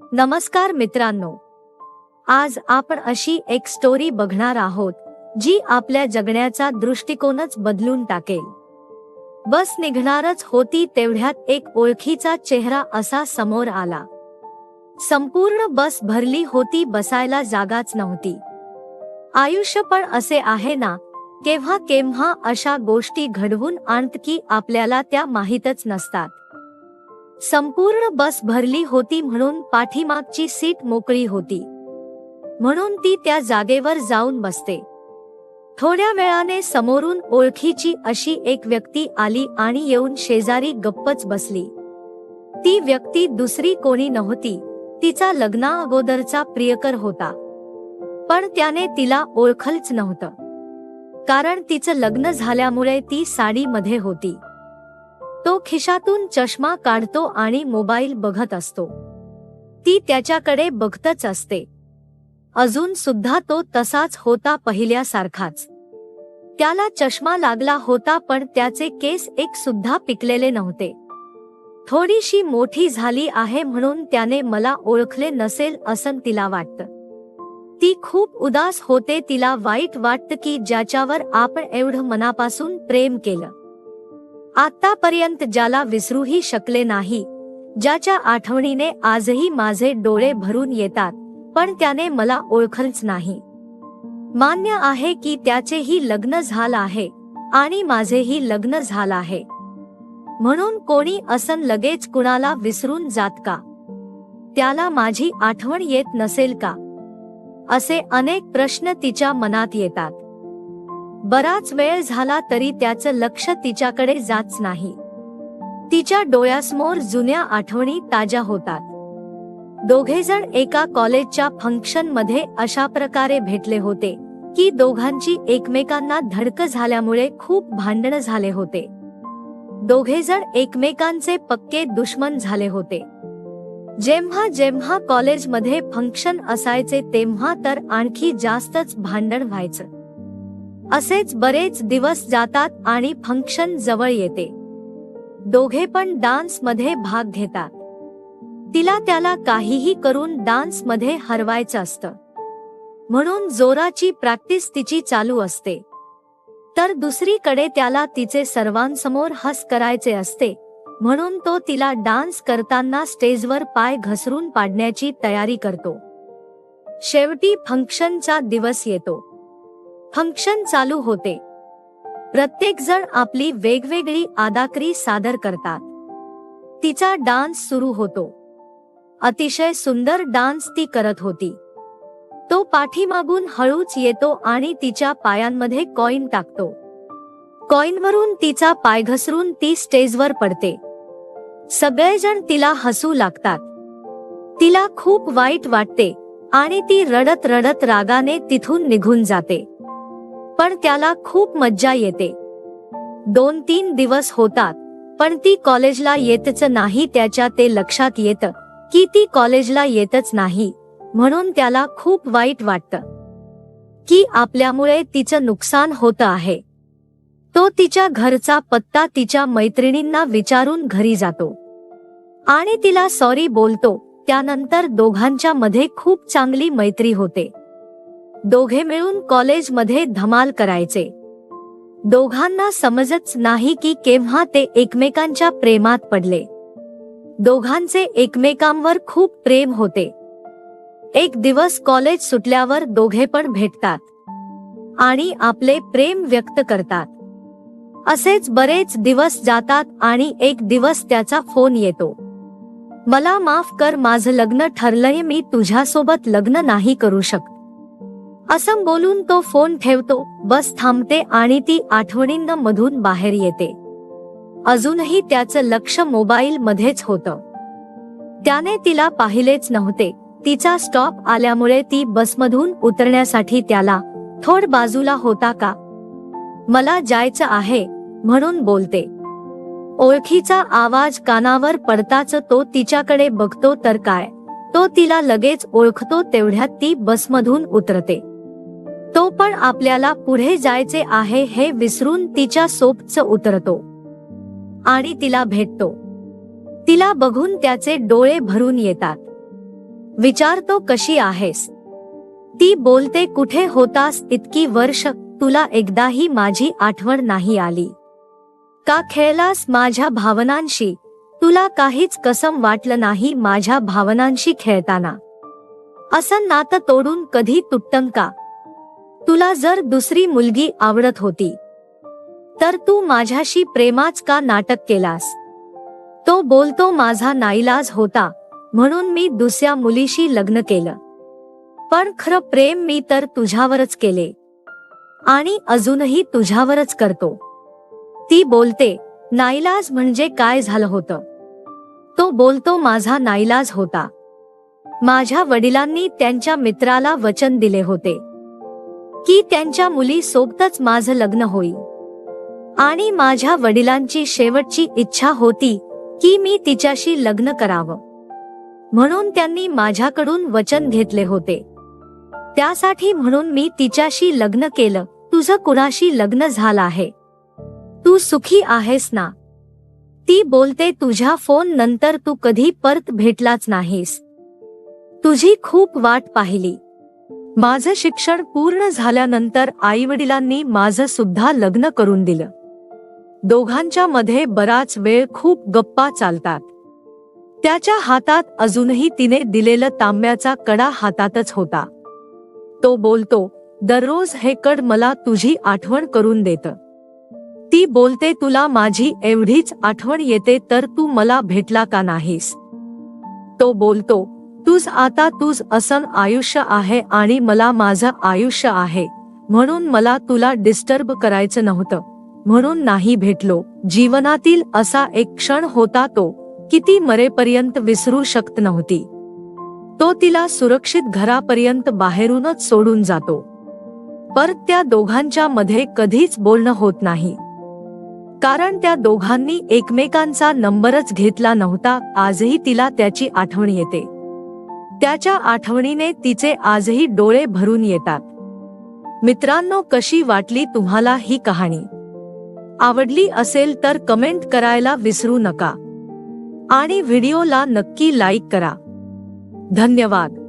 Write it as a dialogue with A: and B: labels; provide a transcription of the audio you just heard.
A: नमस्कार मित्रांनो. आज आपण अशी एक स्टोरी बघणार आहोत जी आपल्या जगण्याचा दृष्टिकोनच बदलून टाकेल. बस निघणारच होती तेवढ्यात एक ओळखीचा चेहरा असा समोर आला. संपूर्ण बस भरली होती बसायला जागाच नव्हती. आयुष्य पण असे आहे ना केव्हा केव्हा अशा गोष्टी घडवून आणत की आपल्याला त्या माहीतच नसतात. संपूर्ण बस भरली होती म्हणून पाठीमागची सीट मोकळी होती. म्हणून ती त्या जागेवर जाऊन बसते. थोड्या वेळाने समोरून ओळखीची अशी एक व्यक्ती आली आणि येऊन शेजारी गप्पच बसली. ती व्यक्ती दुसरी कोणी नव्हती तिचा लग्ना अगोदरचा प्रियकर होता. पण त्याने तिला ओळखलच नव्हतं. कारण तिचं लग्न झाल्यामुळे ती साडीमध्ये होती. खिशातून चष्मा काढतो आणि मोबाईल बघत असतो. ती त्याच्याकडे बघतच असते. अजून सुद्धा तो तसाच होता पहिल्यासारखाच. त्याला चष्मा लागला होता पण त्याचे केस एक सुद्धा पिकलेले नव्हते. थोडीशी मोठी झाली आहे म्हणून त्याने मला ओळखले नसेल असं तिला वाटतं. ती खूप उदास होते तिला वाईट वाटतं की ज्याच्यावर आपण एवढं मनापासून प्रेम केलं. आतापर्यंत ज्याला विसरूही शकले नाही ज्याच्या आठवणीने आजही माझे डोळे भरून येतात पण त्याने मला ओळखलच नाही. मान्य आहे की त्याचेही लग्न झालं आहे आणि माझेही लग्न झालं आहे. म्हणून कोणी असन लगेच कुणाला विसरून जात का? त्याला माझी आठवण येत नसेल का? असे अनेक प्रश्न तिच्या मनात येतात. बराच वेळ झाला तरी त्याचं लक्ष तिच्याकडे जाच नाही. तिच्या डोळ्यासमोर जुन्या आठवणी ताज्या होतात. दोघेजण एका कॉलेजच्या फंक्शनमध्ये अशा प्रकारे भेटले होते की दोघांची एकमेकांना धडक झाल्यामुळे खूप भांडण झाले होते. दोघेजण एकमेकांचे पक्के दुश्मन झाले होते. जेव्हा जेव्हा कॉलेजमध्ये फंक्शन असायचे तेव्हा तर आणखी जास्तच भांडण व्हायचं. असेच बरेच दिवस जातात आणि फंक्शन जवळ येते. दोघे पण डान्समध्ये भाग घेतात. तिला त्याला काहीही करून डान्समध्ये हरवायचं असतं. म्हणून जोराची प्रॅक्टिस तिची चालू असते. तर दुसरीकडे त्याला तिचे सर्वांसमोर हस करायचे असते म्हणून तो तिला डान्स करताना स्टेजवर पाय घसरून पाडण्याची तयारी करतो. शेवटी फंक्शनचा दिवस येतो. फंक्शन चालू होते. प्रत्येक जण आपली वेगवेगळी आदाकरी सादर करतात. तिचा डान्स सुरू होतो. अतिशय सुंदर डान्स ती करत होती. तो पाठीमागून हळूच येतो आणि तिच्या पायांमध्ये कॉईन टाकतो. कॉईनवरून तिचा पाय घसरून ती स्टेजवर पडते. सगळेजण तिला हसू लागतात. तिला खूप वाईट वाटते आणि ती रडत रडत रागाने तिथून निघून जाते. पण त्याला खूप मज्जा येते. दोन तीन दिवस होतात पण ती कॉलेजला येतच नाही त्याच्या ते लक्षात येतं की ती कॉलेजला येतच नाही म्हणून त्याला खूप वाईट वाटतं. की आपल्यामुळे तिचं नुकसान होतं आहे. तो तिच्या घरचा पत्ता तिच्या मैत्रिणींना विचारून घरी जातो. आणि तिला सॉरी बोलतो त्यानंतर दोघांच्या मध्ये खूप चांगली मैत्री होते. दोघे मिळून कॉलेजमध्ये धमाल करायचे. दोघांना समजच नाही की केव्हा ते एकमेकांच्या प्रेमात पडले. दोघांचे एकमेकांवर खूप प्रेम होते. एक दिवस कॉलेज सुटल्यावर दोघे पण भेटतात. आणि आपले प्रेम व्यक्त करतात. असेच बरेच दिवस जातात आणि एक दिवस त्याचा फोन येतो. मला माफ कर माझं लग्न ठरलंय मी तुझ्यासोबत लग्न नाही करू शकत. असं बोलून तो फोन ठेवतो बस थांबते आणि ती आठवणींना मधून बाहेर येते. अजूनही त्याचं लक्ष मोबाईल मध्येच होतं. त्याने तिला पाहिलेच नव्हते. तिचा स्टॉप आल्यामुळे ती बसमधून उतरण्यासाठी त्याला थोड बाजूला होता का? मला जायचं आहे म्हणून बोलते. ओळखीचा आवाज कानावर पडताच तो तिच्याकडे बघतो तर काय? तो तिला लगेच ओळखतो तेवढ्यात ती बसमधून उतरते. तो पण आपल्याला पुढे जायचे आहे हे विसरून तिच्या सोपच उतरतो. आणि तिला भेटतो. तिला बघून त्याचे डोळे भरून येतात. विचारतो कशी आहेस? ती बोलते कुठे होतास इतकी वर्ष तुला एकदाही माझी आठवण नाही आली. का खेळलास माझ्या भावनांशी? तुला काहीच कसम वाटलं नाही माझ्या भावनांशी खेळताना. असं नातं तोडून कधी तुटतं का? तुला जर दुसरी मुलगी आवडत होती तर तू माझ्याशी प्रेमाच का नाटक केलास? तो बोलतो माझा नाईलाज होता म्हणून मी दुसऱ्या मुलीशी लग्न केलं. पण खरं प्रेम मी तर तुझ्यावरच केले. आणि अजूनही तुझ्यावरच करतो. ती बोलते नाईलाज म्हणजे काय झालं होतं? तो बोलतो माझा नाईलाज होता. माझ्या वडिलांनी त्यांच्या मित्राला वचन दिले होते. की त्यांच्या मुली सोबतच माझं लग्न होईल. आणि माझ्या वडिलांची शेवटची इच्छा होती की मी तिच्याशी लग्न करावं. म्हणून त्यांनी माझ्याकडून वचन घेतले होते. त्यासाठी म्हणून मी तिच्याशी लग्न केलं. तुझं कुणाशी लग्न झालं आहे? तू सुखी आहेस ना? ती बोलते तुझ्या फोन नंतर तू कधी परत भेटलाच नाहीस. तुझी खूप वाट पाहिली. माझं शिक्षण पूर्ण झाल्यानंतर आई वडिलांनी माझं सुद्धा लग्न करून दिलं. दोघांच्या मध्ये बराच वेळ खूप गप्पा चालतात. त्याच्या हातात अजूनही तिने दिलेलं तांब्याचा कडा हातातच होता. तो बोलतो दररोज हे कड मला तुझी आठवण करून देत. ती बोलते तुला माझी एवढीच आठवण येते तर तू मला भेटला का नाहीस? तो बोलतो तूच आता तुझ असन आयुष्य आहे आणि मला माझं आयुष्य आहे. म्हणून मला तुला डिस्टर्ब करायचं नव्हतं. म्हणून नाही भेटलो. जीवनातील असा एक क्षण होता तो किती मरेपर्यंत विसरू शकत नव्हती. तो तिला सुरक्षित घरापर्यंत बाहेरूनच सोडून जातो. पर त्या दोघांच्या मध्ये कधीच बोलणं होत नाही. कारण त्या दोघांनी एकमेकांचा नंबरच घेतला नव्हता आजही तिला त्याची आठवण येते. त्याच्या आठवणीने तिचे आजही डोळे भरून येतात. मित्रांनो कशी वाटली तुम्हाला ही कहाणी? आवडली असेल तर कमेंट करायला विसरू नका. आणि व्हिडिओला नक्की लाईक करा. धन्यवाद.